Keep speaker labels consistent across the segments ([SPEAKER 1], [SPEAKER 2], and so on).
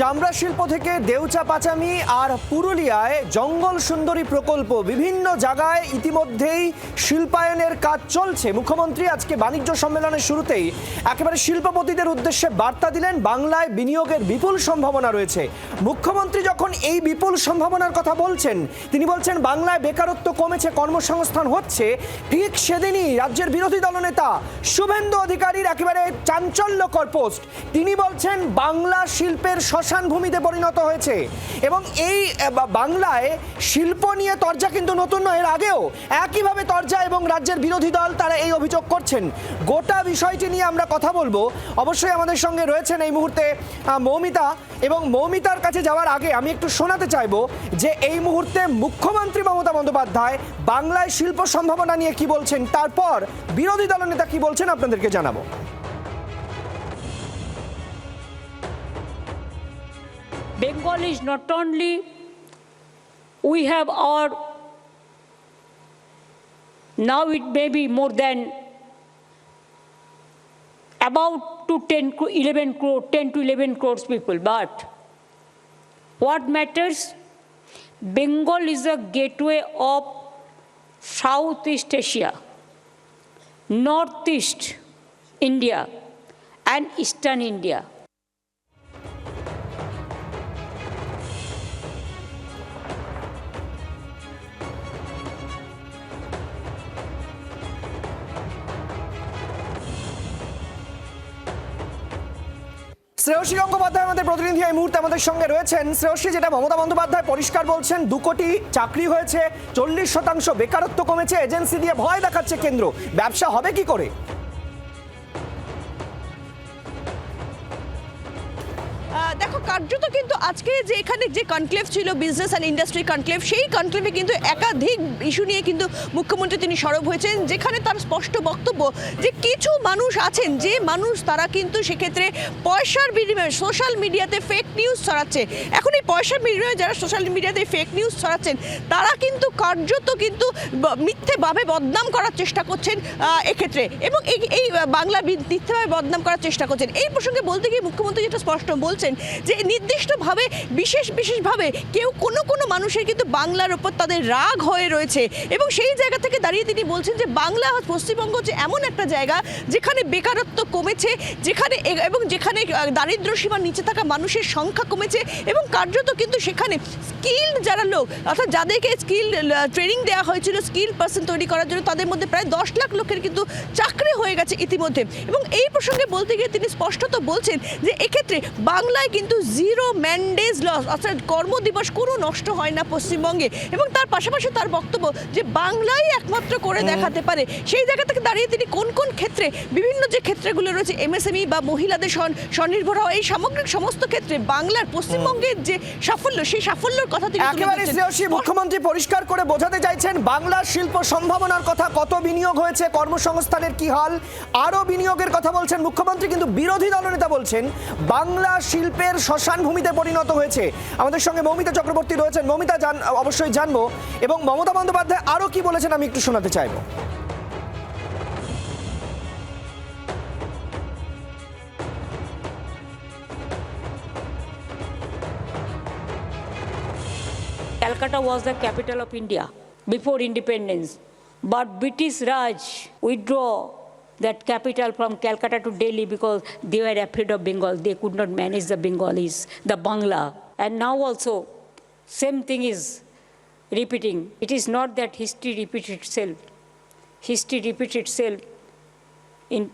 [SPEAKER 1] চামড়া শিল্প থেকে দেউচা পাচামি আর পুরুলিয়ায় জঙ্গল সুন্দরী প্রকল্প বিভিন্ন জায়গায় ইতিমধ্যেই শিল্পায়নের কাজ চলছে। মুখ্যমন্ত্রী আজকে বাণিজ্য সম্মেলনের শুরুতেই একেবারে শিল্পপতিদের উদ্দেশ্যে বার্তা দিলেন, বাংলায় বিনিয়োগের বিপুল সম্ভাবনা রয়েছে। মুখ্যমন্ত্রী যখন এই বিপুল সম্ভাবনার কথা বলছেন, তিনি বলছেন, বাংলায় বেকারত্ব কমেছে, কর্মসংস্থান হচ্ছে। ঠিক সেদিনই রাজ্যের বিরোধী দলনেতা শুভেন্দু অধিকারীর একেবারে চাঞ্চল্যকর পোস্ট। তিনি বলছেন, বাংলা শিল্পের ভূমিতে পরিণত হয়েছে। এবং এই বাংলায় শিল্প নিয়ে তর্জা কিন্তু নতুন নয়, এর আগেও একইভাবে তর্জা এবং রাজ্যের বিরোধী দল তারা এই অভিযোগ করছেন। গোটা বিষয়টি নিয়ে আমরা কথা বলব। অবশ্যই আমাদের সঙ্গে রয়েছেন এই মুহূর্তে মৌমিতা। এবং মৌমিতার কাছে যাওয়ার আগে আমি একটু শোনাতে চাইব যে এই মুহূর্তে মুখ্যমন্ত্রী মমতা বন্দ্যোপাধ্যায় বাংলায় শিল্প সম্ভাবনা নিয়ে কি বলছেন? তারপর বিরোধী দলনেতা কি বলছেন আপনাদেরকে জানাব।
[SPEAKER 2] Bengal is not only we have our now it may be more than about to 10 cro- 11 crore 10 to 11 crores people but what matters bengal is a gateway of southeast asia northeast india and eastern india
[SPEAKER 1] Shreyasi Gangopadhyay আমাদের প্রতিনিধি এই মুহূর্তে আমাদের সঙ্গে রয়েছেন। শ্রেয়সী, যেটা মমতা বন্দ্যোপাধ্যায় পরিষ্কার বলছেন, দু কোটি চাকরি হয়েছে, চল্লিশ শতাংশ বেকারত্ব কমেছে, এজেন্সি দিয়ে ভয় দেখাচ্ছে কেন্দ্র। ব্যবসা হবে কি করে?
[SPEAKER 3] কার্যত কিন্তু আজকে যে এখানে যে কনক্লেভ ছিল বিজনেস অ্যান্ড ইন্ডাস্ট্রি কনক্লেভ সেই কনক্লেভে কিন্তু একাধিক ইস্যু নিয়ে কিন্তু মুখ্যমন্ত্রী তিনি সরব হয়েছেন, যেখানে তার স্পষ্ট বক্তব্য যে কিছু মানুষ আছেন, যে মানুষ তারা কিন্তু সেক্ষেত্রে পয়সার বিনিময়ে সোশ্যাল মিডিয়াতে ফেক নিউজ ছড়াচ্ছে। এখন এই পয়সার বিনিময়ে যারা সোশ্যাল মিডিয়াতে ফেক নিউজ ছড়াচ্ছেন, তারা কিন্তু কার্যত কিন্তু মিথ্যেভাবে বদনাম করার চেষ্টা করছেন এক্ষেত্রে। এবং এই এই বাংলা মিথ্যেভাবে বদনাম করার চেষ্টা করছেন। এই প্রসঙ্গে বলতে গিয়ে মুখ্যমন্ত্রী যেটা স্পষ্ট বলছেন যে নির্দিষ্টভাবে বিশেষ বিশেষভাবে কেউ কোনো কোনো মানুষের কিন্তু বাংলার ওপর তাদের রাগ হয়ে রয়েছে। এবং সেই জায়গা থেকে দাঁড়িয়ে তিনি বলছেন যে বাংলা পশ্চিমবঙ্গ হচ্ছে এমন একটা জায়গা যেখানে বেকারত্ব কমেছে যেখানে এবং যেখানে আহ, দারিদ্র্য সীমার নিচে থাকা মানুষের সংখ্যা কমেছে এবং কার্যত কিন্তু সেখানে স্কিল্ড যারা লোক অর্থাৎ যাদেরকে স্কিল ট্রেনিং দেওয়া হয়েছিল স্কিল পার্সন তৈরি করার জন্য তাদের মধ্যে প্রায় দশ লাখ লোকের কিন্তু চাকরি হয়ে গেছে ইতিমধ্যে। এবং এই প্রসঙ্গে বলতে গিয়ে তিনি স্পষ্টত বলছেন যে এক্ষেত্রে বাংলায় কিন্তু জিরো ম্যান্ডেজ লস অর্থাৎ কর্মদিবস কোনো নষ্ট হয় না পশ্চিমবঙ্গে। এবং তার পাশাপাশি তার বক্তব্য যে বাংলাই একমাত্র করে দেখাতে পারে। সেই জায়গা থেকে দাঁড়িয়ে তিনি কোন কোন ক্ষেত্রে বিভিন্ন যে ক্ষেত্রগুলো রয়েছে এমএসএমই বা মহিলাদের স্বন- স্বনির্ভর হওয়া এই সামগ্রিক সমস্ত ক্ষেত্রে বাংলার পশ্চিমবঙ্গের যে সাফল্য সেই সাফল্যের কথা তিনি
[SPEAKER 1] একেবারে। শ্রেয়সী মুখ্যমন্ত্রী পরিষ্কার করে বোঝাতে চাইছেন বাংলার শিল্প সম্ভাবনার কথা কত বিনিয়োগ হয়েছে কর্মসংস্থানের কি হাল আরও বিনিয়োগের কথা বলছেন মুখ্যমন্ত্রী কিন্তু বিরোধী দলনেতা বলছেন বাংলা শিল্পের শ্মশান ভূমিতে পরিণত হয়েছে। আমাদের সঙ্গে মৌমিতা চক্রবর্তী রয়েছেন। মৌমিতা, জান, অবশ্যই জানব। এবং মমতা বন্দ্যোপাধ্যায় আরও কি বলেছেন আমি একটু শোনাতে চাইব।
[SPEAKER 2] Calcutta was the capital of India before independence. But British Raj withdraw that capital from Calcutta to Delhi because they were afraid of Bengal. They could not manage the Bengalis, the Bangla. And now also, same thing is repeating. It is not that history repeats itself. History repeats itself in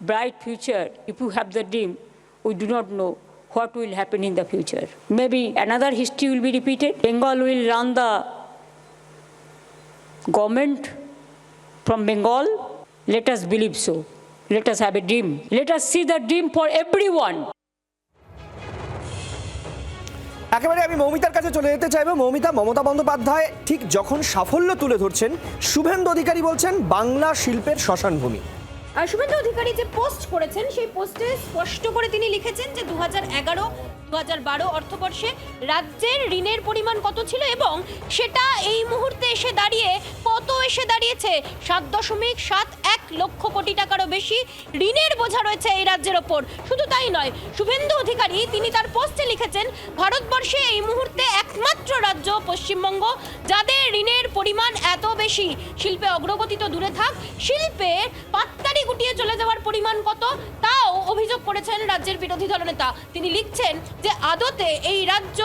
[SPEAKER 2] bright future, if you have the dream, we do not know what will happen in the future. Maybe another history will be repeated. Bengal will run the government from Bengal. Let us believe so. Let us have a dream. Let us see the dream for everyone.
[SPEAKER 1] একেবারে আমি মৌমিতার কাছে চলে যেতে চাইব মৌমিতা মমতা বন্দ্যোপাধ্যায় ঠিক যখন সাফল্য তুলে ধরছেন শুভেন্দু অধিকারী বলছেন বাংলা শিল্পের শ্মশান ভূমি
[SPEAKER 4] আর শুভেন্দু অধিকারী যে পোস্ট করেছেন সেই পোস্টে স্পষ্ট করে তিনি লিখেছেন যে দু হাজার এগারো দু হাজার বারো অর্থবর্ষে রাজ্যের ঋণের পরিমাণ কত ছিল এবং সেটা এই মুহূর্তে এসে দাঁড়িয়ে এসে দাঁড়িয়েছে। সাত দশমিক সাত এক লক্ষ কোটি টাকারও বেশি ঋণের বোঝা রয়েছে এই রাজ্যের ওপর। শুধু তাই নয়, শুভেন্দু অধিকারী তিনি তার পোস্টে লিখেছেন, ভারতবর্ষে এই মুহূর্তে একমাত্র রাজ্য পশ্চিমবঙ্গ যাদের ঋণের পরিমাণ এত বেশি। শিল্পে অগ্রগতি তো দূরে থাক শিল্পের পাত্তারি গুটিয়ে চলে যাওয়ার পরিমাণ কত, তাও অভিযোগ করেছেন রাজ্যের বিরোধী দলনেতা। তিনি লিখছেন যে আদতে এই রাজ্য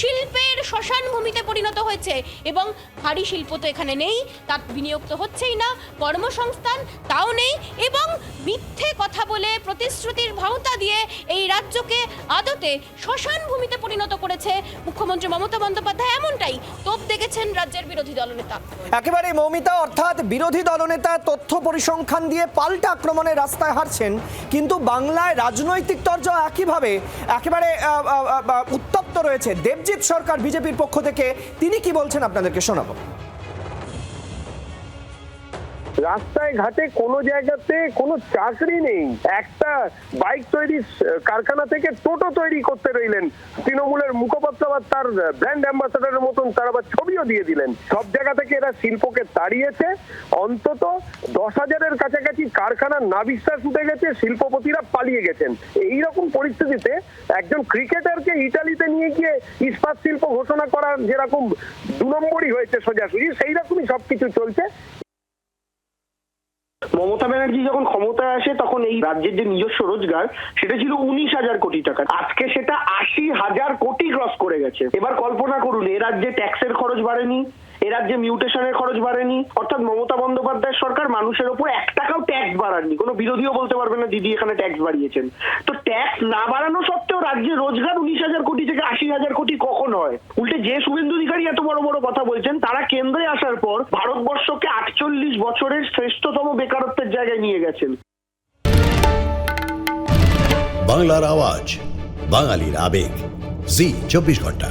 [SPEAKER 4] শিল্পের শ্মশান ভূমিতে পরিণত হয়েছে এবং ভারী শিল্প তো এখানে নেই তা বিনিয়োগ তো হচ্ছেই না কর্মসংস্থান তাও নেই এবং মিথ্যে কথা বলে প্রতিশ্রুতির ভাওতা দিয়ে এই রাজ্যকে আদতে শ্মশান ভূমিতে পরিণত করেছে মুখ্যমন্ত্রী মমতা বন্দ্যোপাধ্যায়। এমনটাই তোপ দেখেছেন রাজ্যের বিরোধী দলনেতা।
[SPEAKER 1] একেবারে মৌমিতা অর্থাৎ বিরোধী দলনেতা তথ্য পরিসংখ্যান দিয়ে পাল্টা আক্রমণের রাস্তায় হারছেন কিন্তু বাংলায় রাজনৈতিক তর্জ একইভাবে একেবারে আহ, আহ, রয়েছে। দেবজিৎ সরকার বিজেপির পক্ষ থেকে তিনি কি বলছেন আপনাদেরকে শোনাবো।
[SPEAKER 5] রাস্তায় ঘাটে কোনো জায়গাতে কোনো চাকরি নেই। একটা বাইক তৈরি কারখানা থেকে টোটো তৈরি করতে রইলেন। তৃণমূলের মুখপাত্র আবার তার ব্র্যান্ড অ্যাম্বাসাডারের মতন তার আবার ছবিও দিয়ে দিলেন। সব জায়গা থেকে এরা শিল্পকে তাড়িয়েছে। অন্তত দশ হাজারের কাছাকাছি কারখানার নাবিশ্বাস উঠে গেছে, শিল্পপতিরা পালিয়ে গেছেন। এই রকম পরিস্থিতিতে একজন ক্রিকেটারকে ইটালিতে নিয়ে গিয়ে ইস্পাত শিল্প ঘোষণা করার যেরকম দু নম্বরই হয়েছে সোজাসুজি, সেই রকমই সবকিছু চলছে।
[SPEAKER 6] মমতা ব্যানার্জি যখন ক্ষমতায় আসে, তখন এই রাজ্যের যে নিজস্ব রোজগার, সেটা ছিল উনিশ হাজার কোটি টাকা। আজকে সেটা আশি হাজার কোটি ক্রস করে গেছে। এবার কল্পনা করুন, এ রাজ্যে ট্যাক্সের খরচ বাড়েনি। রাজ্যে মিউটেশনের খরচ বাড়েনি, অর্থাৎ মমতা বন্দ্যোপাধ্যায় সরকার মানুষের ওপর এক টাকাও ট্যাক্স বাড়াননি। কোনো বিরোধীও বলতে পারবে না, দিদি এখানে ট্যাক্স বাড়িয়েছেন। তো ট্যাক্স না বাড়ানো সত্ত্বেও রাজ্যে রোজগার উনিশ হাজার কোটি থেকে আশি হাজার কোটি কখন হয়? উল্টে যে শুভেন্দু অধিকারী এত বড় বড় কথা বলছেন, তারা কেন্দ্রে আসার পর ভারতবর্ষকে আটচল্লিশ বছরের শ্রেষ্ঠতম বেকারত্বের জায়গায় নিয়ে গেছেন।
[SPEAKER 7] বাংলার আওয়াজ, বাঙালির আবেগ। জি, চব্বিশ ঘণ্টা।